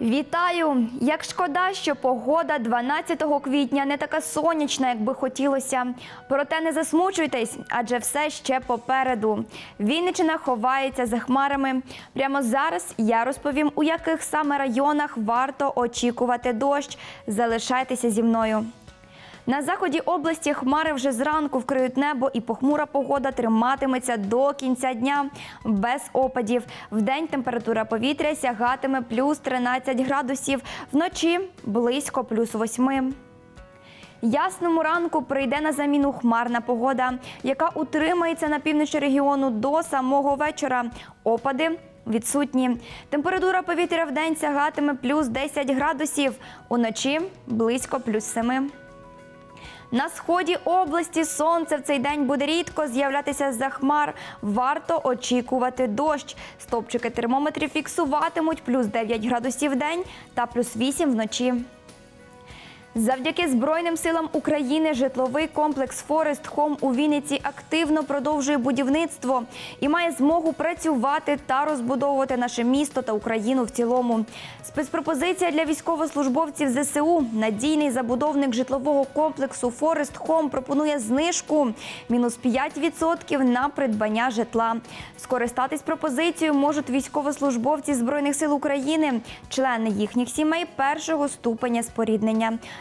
Вітаю! Як шкода, що погода 12 квітня не така сонячна, як би хотілося. Проте не засмучуйтесь, адже все ще попереду. Вінничина ховається за хмарами. Прямо зараз я розповім, у яких саме районах варто очікувати дощ. Залишайтеся зі мною. На заході області хмари вже зранку вкриють небо, і похмура погода триматиметься до кінця дня без опадів. Вдень температура повітря сягатиме плюс 13 градусів, вночі близько плюс 8. Ясному ранку прийде на заміну хмарна погода, яка утримається на півночі регіону до самого вечора. Опади відсутні. Температура повітря в день сягатиме плюс 10 градусів, уночі близько плюс 7. На сході області сонце в цей день буде рідко з'являтися з-за хмар. Варто очікувати дощ. Стопчики термометрів фіксуватимуть плюс 9 градусів в день та плюс 8 вночі. Завдяки Збройним силам України житловий комплекс Форест Хом у Вінниці активно продовжує будівництво і має змогу працювати та розбудовувати наше місто та Україну в цілому. Спецпропозиція для військовослужбовців ЗСУ. Надійний забудовник житлового комплексу Форест Хом пропонує знижку мінус 5% на придбання житла. Скористатись пропозицією можуть військовослужбовці Збройних сил України, члени їхніх сімей першого ступеня споріднення.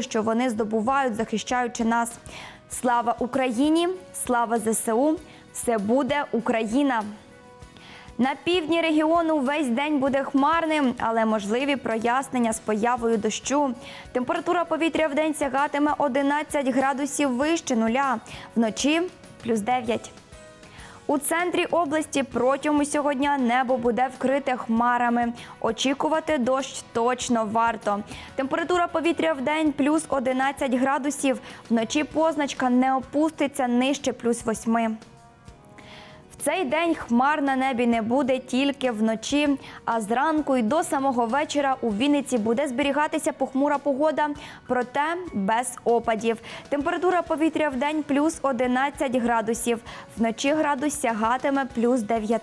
що вони здобувають, захищаючи нас. Слава Україні! Слава ЗСУ! Все буде Україна! На півдні регіону весь день буде хмарним, але можливі прояснення з появою дощу. Температура повітря в день сягатиме 11 градусів вище нуля, вночі плюс 9. У центрі області протягом усього дня небо буде вкрите хмарами. Очікувати дощ точно варто. Температура повітря в день плюс 11 градусів. Вночі позначка не опуститься нижче плюс 8. Цей день хмар на небі не буде тільки вночі, а зранку і до самого вечора у Вінниці буде зберігатися похмура погода, проте без опадів. Температура повітря в день плюс 11 градусів, вночі градус сягатиме плюс 9.